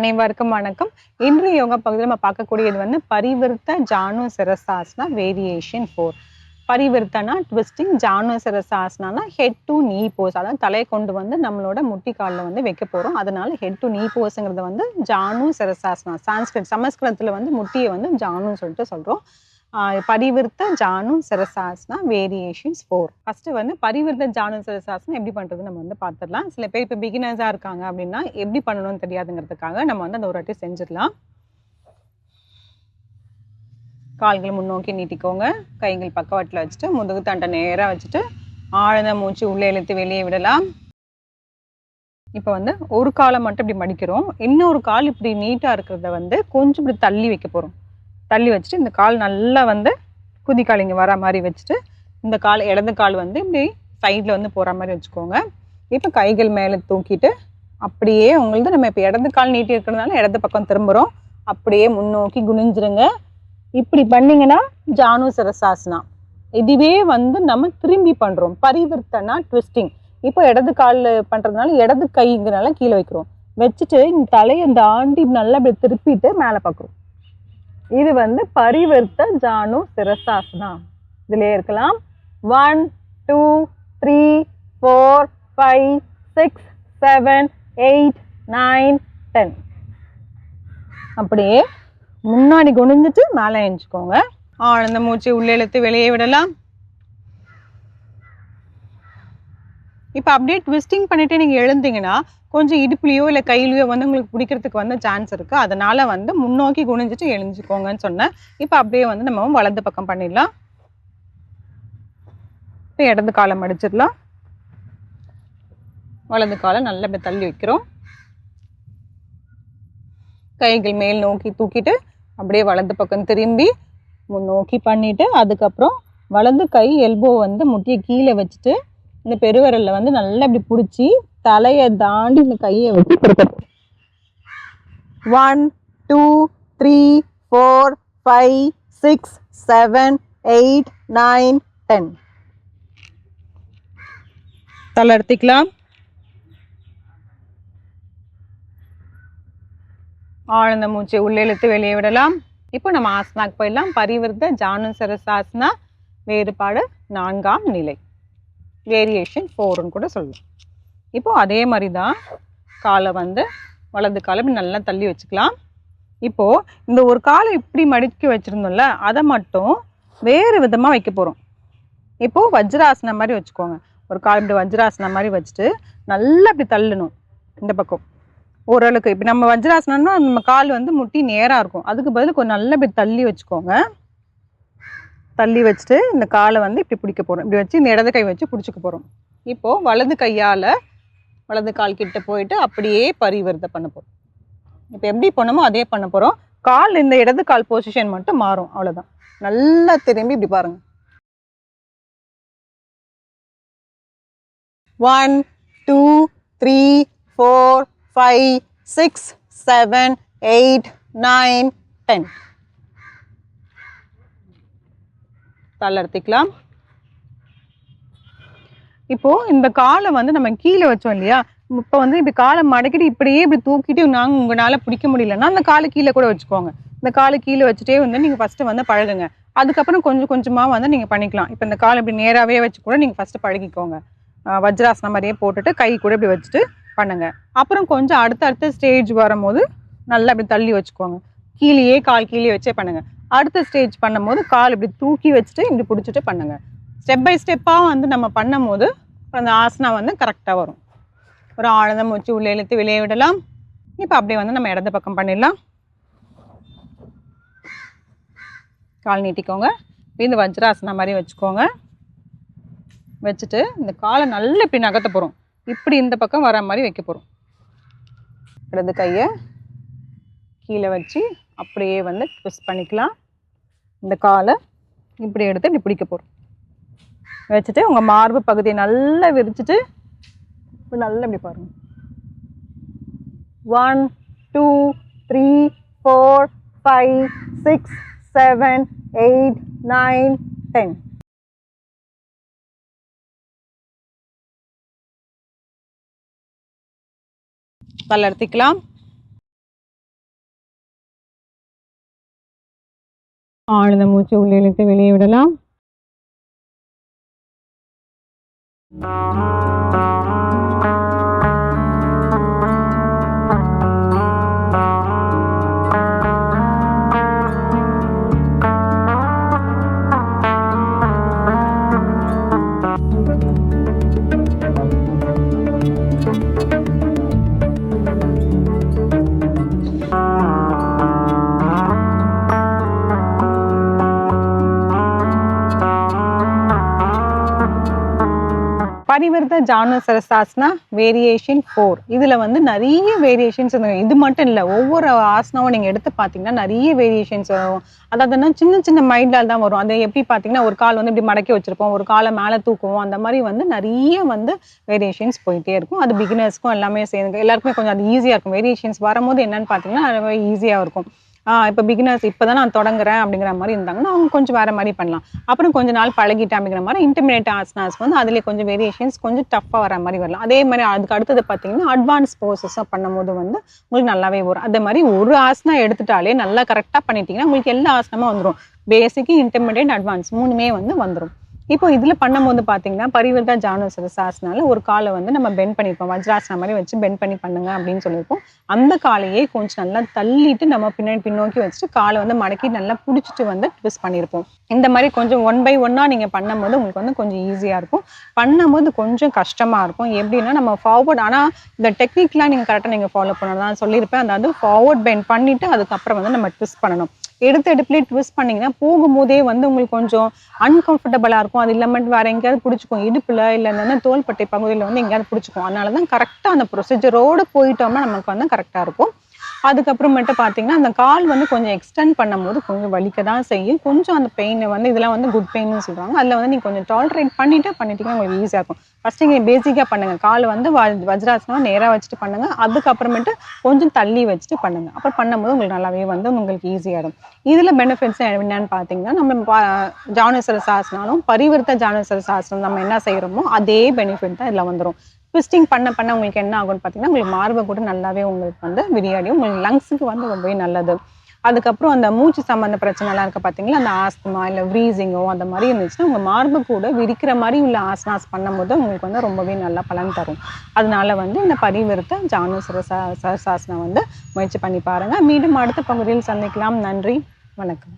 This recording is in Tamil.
அனைவருக்கும் வணக்கம். இன்று யோகா பகுதியில் நம்ம பார்க்கக்கூடியது வந்து Parivrtta Janu Sirsasana variation four. Parivrtta twisting Janu Sirsasana head to knee pose. அதாவது தலையை கொண்டு வந்து நம்மளோட முட்டி காலில் வந்து வைக்க போகிறோம் அதனால ஹெட் டு நீ போஸுங்கிறது வந்து ஜானு சிரசாஸ்னா சான்ஸ்கிரிட் சமஸ்கிருதத்தில் வந்து முட்டியை வந்து ஜானுன்னு சொல்லிட்டு சொல்கிறோம் பரிவிருத்த ஜானும் சிரசாஸ்னா வேரியேஷன்ஸ் ஃபோர் ஃபஸ்ட்டு வந்து பரிவிர்த்த ஜானும் சிரசாஸ்னா எப்படி பண்ணுறது நம்ம வந்து பார்த்துடலாம் சில பேர் இப்போ பிகினர்ஸாக இருக்காங்க அப்படின்னா எப்படி பண்ணணும்னு தெரியாதுங்கிறதுக்காக நம்ம வந்து அந்த ஒரு வாட்டி செஞ்சிடலாம். கால்களை முன்னோக்கி நீட்டிக்கோங்க. கைகள் பக்கவாட்டில் வச்சுட்டு முதுகு தண்டை நேராக வச்சுட்டு ஆழ்ந்த மூச்சு உள்ளே இழுத்து வெளியே விடலாம். இப்போ வந்து ஒரு காலை மட்டும் இப்படி மடிக்கிறோம். இன்னொரு கால் இப்படி நீட்டாக இருக்கிறத வந்து கொஞ்சம் இப்படி தள்ளி வைக்க போகிறோம் தள்ளி வச்சுட்டு இந்த கால் நல்லா வந்து குதிக்கால் இங்கே வர மாதிரி வச்சுட்டு இந்த கால் இடது கால் வந்து இப்படி சைடில் வந்து போகிற மாதிரி வச்சுக்கோங்க. இப்போ கைகள் மேலே தூக்கிட்டு அப்படியே உங்களுக்கு நம்ம இப்போ இடது கால் நீட்டி இருக்கிறதுனால இடது பக்கம் திரும்புகிறோம் அப்படியே முன்னோக்கி குனிஞ்சிருங்க. இப்படி பண்ணிங்கன்னா ஜானு சரசாசனா இதுவே வந்து நம்ம திரும்பி பண்ணுறோம் பரிவர்த்தனா ட்விஸ்டிங் இப்போ இடது காலில் பண்ணுறதுனால இடது கைங்கிறனால கீழே வைக்கிறோம். வச்சுட்டு இந்த தலையை தாண்டி நல்லா இப்படி திருப்பிட்டு மேலே பார்க்குறோம் இது வந்து பரிவர்த்த ஜானு சிரசாசனா. இதுலேயே இருக்கலாம். One two three four five six seven eight nine ten அப்படியே முன்னாடி குனிஞ்சிட்டு மேலே எழுஞ்சிக்கோங்க ஆழ்ந்த மூச்சு உள்ளே இழுத்து வெளியே விடலாம். இப்போ அப்படியே ட்விஸ்டிங் பண்ணிட்டு நீங்கள் எழுந்தீங்கன்னா கொஞ்சம் இடுப்புலையோ இல்லை கையிலையோ வந்து உங்களுக்கு பிடிக்கிறதுக்கு வந்து சான்ஸ் இருக்குது அதனால் வந்து முன்னோக்கி குனிஞ்சிட்டு எழுஞ்சிக்கோங்கன்னு சொன்னேன் இப்போ அப்படியே வந்து நம்ம வலது பக்கம் பண்ணிடலாம். இப்போ இடது காலம் அடிச்சிடலாம். வலது காலம் நல்லா இப்படி தள்ளி வைக்கிறோம். கைகள் மேல் நோக்கி தூக்கிட்டு அப்படியே வலது பக்கம் திரும்பி முன்னோக்கி பண்ணிவிட்டு அதுக்கப்புறம் வலது கை எல்போ வந்து முட்டியை கீழே வச்சுட்டு இந்த பெருவிரல்ல வந்து நல்லா இப்படி பிடிச்சி தலையை தாண்டி இந்த கையை வச்சு திருப்பணும் one two three four five six seven eight nine ten தளர்த்திக்கலாம் ஆழ்ந்த மூச்சை உள்ளே இழுத்து வெளியே விடலாம். இப்போ நம்ம ஆசனாக்கு போயிடலாம். பரிவர்த்த ஜானு சரசாசனா வேறுபாடு நான்காம் நிலை. வேரியேஷன் ஃபோர்னு கூட சொல்லலாம். இப்போ அதே மாதிரி தான் காலை வந்து வலது காலை நல்லா தள்ளி வச்சுக்கலாம். இப்போ இந்த ஒரு காலை இப்படி மடிக்க வச்சுருந்தோம்ல அதை மட்டும் வேறு விதமாக வைக்க போகிறோம் இப்போது வஜ்ராசனம் மாதிரி வச்சுக்கோங்க. ஒரு கால் இப்படி வஜ்ராசனம் மாதிரி வச்சுட்டு நல்லா இப்படி தள்ளணும். இந்த பக்கம். ஓரளவுக்கு. இப்போ நம்ம வஜ்ராசனம்னா நம்ம கால் வந்து முட்டி நேராக இருக்கும். அதுக்கு பதில் கொஞ்சம் நல்லா இப்படி தள்ளி வச்சுக்கோங்க. தள்ளி வச்சுட்டு இந்த காலை வந்து இப்படி பிடிக்க போகிறோம் இப்படி வச்சு இந்த இடது கை வச்சு பிடிச்சிக்க போகிறோம் இப்போது வலது கையால் வலது கால் கிட்ட போயிட்டு அப்படியே பரிவர்த்தை பண்ண போகிறோம் இப்போ எப்படி பண்ணமோ அதே பண்ண போகிறோம் கால் இந்த இடது கால் பொசிஷன் மட்டும் மாறும். அவ்வளோதான் நல்லா திரும்பி இப்படி பாருங்க. One two three four five six seven eight nine ten தளர்த்திக்கலாம் இப்போ இந்த காலை வந்து நம்ம கீழே வச்சோம் இல்லையா? இப்போ வந்து இப்படி காலை மடக்கிட்டு இப்படியே இப்படி தூக்கிட்டு நாங்கள் உங்களால பிடிக்க முடியலன்னா அந்த காலை கீழே கூட வச்சுக்கோங்க. இந்த காலை கீழே வச்சுட்டே வந்து நீங்கள் ஃபர்ஸ்ட் வந்து பழகுங்க. அதுக்கப்புறம் கொஞ்சம் கொஞ்சமாக வந்து நீங்கள் பண்ணிக்கலாம். இப்போ இந்த காலை இப்படி நேராகவே வச்சு கூட நீங்கள் ஃபஸ்ட்டு பழகிக்கோங்க. வஜ்ராசனம் மாதிரியே போட்டுட்டு கை கூட இப்படி வச்சுட்டு பண்ணுங்க. அப்புறம் கொஞ்சம் அடுத்த அடுத்த ஸ்டேஜ் வரும்போது நல்லா இப்படி தள்ளி வச்சுக்கோங்க. கீழேயே கால் கீழே வச்சே பண்ணுங்க. அடுத்த ஸ்டேஜ் பண்ணும்போது கால் இப்படி தூக்கி வச்சுட்டு இப்படி பிடிச்சிட்டு பண்ணுங்க. ஸ்டெப் பை ஸ்டெப்பாக வந்து நம்ம பண்ணும்போது அந்த ஆசனா வந்து கரெக்டாக வரும். ஒரு ஆழ்ந்த மூச்சு உள்ளே இழுத்து வெளியே விடலாம். இப்போ அப்படியே வந்து நம்ம இடது பக்கம் பண்ணிடலாம். கால் நீட்டிக்கோங்க. இந்த வஜ்ராசனா மாதிரி வச்சுக்கோங்க. வச்சுட்டு இந்த காலை நல்லா இப்படி நகர்த்த போகிறோம் இப்படி இந்த பக்கம் வர மாதிரி வைக்க போகிறோம் இடது கையை கீழே வச்சு அப்படியே வந்து ட்விஸ்ட் பண்ணிக்கலாம். இந்த காலை இப்படி எடுத்து இப்படி பிடிக்க போகிறோம் வச்சுட்டு உங்கள் மார்பு பகுதியை நல்லா விரிச்சிட்டு நல்லா இப்படி பாருங்க. One two three four five six seven eight nine ten தளர்த்திக்கலாம் ஆழ்ந்த மூச்சு உள்ளே இழுத்து வெளியே விடலாம் பரிவர்த்த ஜானு சரசாஸ்னா வேரியேஷன் ஃபோர் இதில் வந்து நிறைய வேரியேஷன்ஸ் இது மட்டும் இல்லை ஒவ்வொரு ஆசனாவும் நீங்கள் எடுத்து பார்த்தீங்கன்னா நிறைய வேரியேஷன்ஸ் வரும். அதாவதுன்னா சின்ன சின்ன மைண்டால் தான் வரும். அது எப்படி பார்த்தீங்கன்னா ஒரு கால் வந்து இப்படி மடக்கி வச்சுருப்போம். ஒரு காலை மேலே தூக்குவோம். அந்த மாதிரி வந்து நிறைய வந்து வேரியேஷன்ஸ் போயிட்டே இருக்கும். அது பிகினர்ஸ்க்கும் எல்லாமே சேர்ந்து எல்லாருக்குமே கொஞ்சம் அது ஈஸியாக இருக்கும். வேரியேஷன்ஸ் வரும்போது என்னன்னு பார்த்தீங்கன்னா ஈஸியாக இருக்கும். இப்போ பிகினர்ஸ் இப்போ தான் நான் தொடங்குறேன் அப்படிங்கிற மாதிரி இருந்தாங்கன்னா அவங்க கொஞ்சம் வேறு மாதிரி பண்ணலாம். அப்புறம் கொஞ்ச நாள் பழகிட்டேன் அப்படிங்கிற மாதிரி இன்டர்மீடியட் ஆசனாஸ் வந்து அதிலே கொஞ்சம் வேரியேஷன்ஸ் கொஞ்சம் டஃப்பாக வர மாதிரி வரலாம். அதே மாதிரி அதுக்கு அடுத்தது பார்த்தீங்கன்னா அட்வான்ஸ் போர்சஸாக பண்ணும்போது வந்து உங்களுக்கு நல்லாவே வரும். அதே மாதிரி ஒரு ஆசனா எடுத்துட்டாலே நல்லா கரெக்டாக பண்ணிட்டீங்கன்னா உங்களுக்கு எல்லா ஆசனமும் வந்துடும் பேசிக்கு இன்டர்மீடியட் அட்வான்ஸ் மூணுமே வந்து வந்துடும் இப்போ இதில் பண்ணும்போது பார்த்தீங்கன்னா பரிவர்த்தா ஜானு சாஸ்னால ஒரு காலை வந்து நம்ம பெண்ட் பண்ணியிருப்போம் வஜ்ராசனம் மாதிரி வச்சு பெண்ட் பண்ணி பண்ணுங்க அப்படின்னு சொல்லியிருப்போம். அந்த காலையே கொஞ்சம் நல்லா தள்ளிட்டு நம்ம பின்னாடி பின்னோக்கி வச்சுட்டு காலை வந்து மடக்கி நல்லா பிடிச்சிட்டு வந்து ட்விஸ்ட் பண்ணியிருப்போம். இந்த மாதிரி கொஞ்சம் ஒன் பை ஒன்னாக நீங்கள் பண்ணும்போது உங்களுக்கு வந்து கொஞ்சம் ஈஸியாக இருக்கும். பண்ணும்போது கொஞ்சம் கஷ்டமாக இருக்கும். எப்படின்னா நம்ம ஃபார்வர்ட் ஆனால் இந்த டெக்னிக்லாம் நீங்கள் கரெக்டாக நீங்கள் ஃபாலோ பண்ணணும் நான் சொல்லியிருப்பேன். அதாவது ஃபார்வர்ட் பெண்ட் பண்ணிவிட்டு அதுக்கப்புறம் வந்து நம்ம ட்விஸ்ட் பண்ணணும். எடுத்து எடுப்புலேயே ட்விஸ்ட் பண்ணிங்கன்னா போகும்போதே வந்து உங்களுக்கு கொஞ்சம் அன்கம்ஃபர்டபுளாக இருக்கும். அது இல்லாமல் வேறு எங்கேயாவது பிடிச்சிக்கும். இடுப்பில் இல்லை இந்த தோள்பட்டை பகுதியில் வந்து எங்கேயாவது பிடிச்சிக்கும். அதனால தான் கரெக்டாக அந்த ப்ரொசீஜரோடு போயிட்டோம்னா நமக்கு வந்து கரெக்டாக இருக்கும். அதுக்கப்புறமேட்டு பார்த்தீங்கன்னா அந்த கால் வந்து கொஞ்சம் எக்ஸ்டெண்ட் பண்ணும்போது கொஞ்சம் வலிக்க தான் செய்யும். கொஞ்சம் அந்த பெயினை வந்து இதெல்லாம் வந்து குட் பெயின்னு சொல்கிறாங்க அதில் வந்து நீங்கள் கொஞ்சம் டாலரேட் பண்ணிவிட்டு பண்ணிட்டீங்கன்னா உங்களுக்கு ஈஸியாக இருக்கும். ஃபஸ்ட்டு நீங்கள் பேசிக்காக பண்ணுங்கள் கால் வந்து வ வஜ்ராசனம் நேராக வச்சுட்டு பண்ணுங்கள் அதுக்கப்புறமேட்டு கொஞ்சம் தள்ளி வச்சுட்டு பண்ணுங்கள் அப்புறம் பண்ணும்போது உங்களுக்கு நல்லாவே வந்து உங்களுக்கு ஈஸியாக இருக்கும் இதில் பெனிஃபிட்ஸ் என்னென்னு பார்த்தீங்கன்னா நம்ம ஜானேஸ்வர சாசனாலும் பரிவர்த்த ஜானேஸ்வர சாசனம் நம்ம என்ன செய்கிறோமோ அதே பெனிஃபிட் தான் இதில் வந்துடும் ட்விஸ்டிங் பண்ண பண்ண உங்களுக்கு என்ன ஆகும்னு பார்த்தீங்கன்னா உங்களுக்கு மார்பை கூட நல்லாவே உங்களுக்கு வந்து விரியாடியும் உங்களுக்கு லங்ஸுக்கு வந்து ரொம்பவே நல்லது. அதுக்கப்புறம் அந்த மூச்சு சம்மந்த பிரச்சனைலாம் இருக்க பார்த்தீங்களா அந்த ஆஸ்துமா இல்லை வ்ரீசிங்கோ அந்த மாதிரி இருந்துச்சுன்னா உங்கள் மார்பு கூட விரிக்கிற மாதிரி உள்ள ஆசனாஸ் பண்ணும்போது உங்களுக்கு வந்து ரொம்பவே நல்லா பலன் தரும். அதனால வந்து இந்த பரிவிருத்த ஜானுசர சரசாசனம் வந்து முயற்சி பண்ணி பாருங்கள் மீண்டும் அடுத்த பகுதியில் சந்திக்கலாம். நன்றி. வணக்கம்.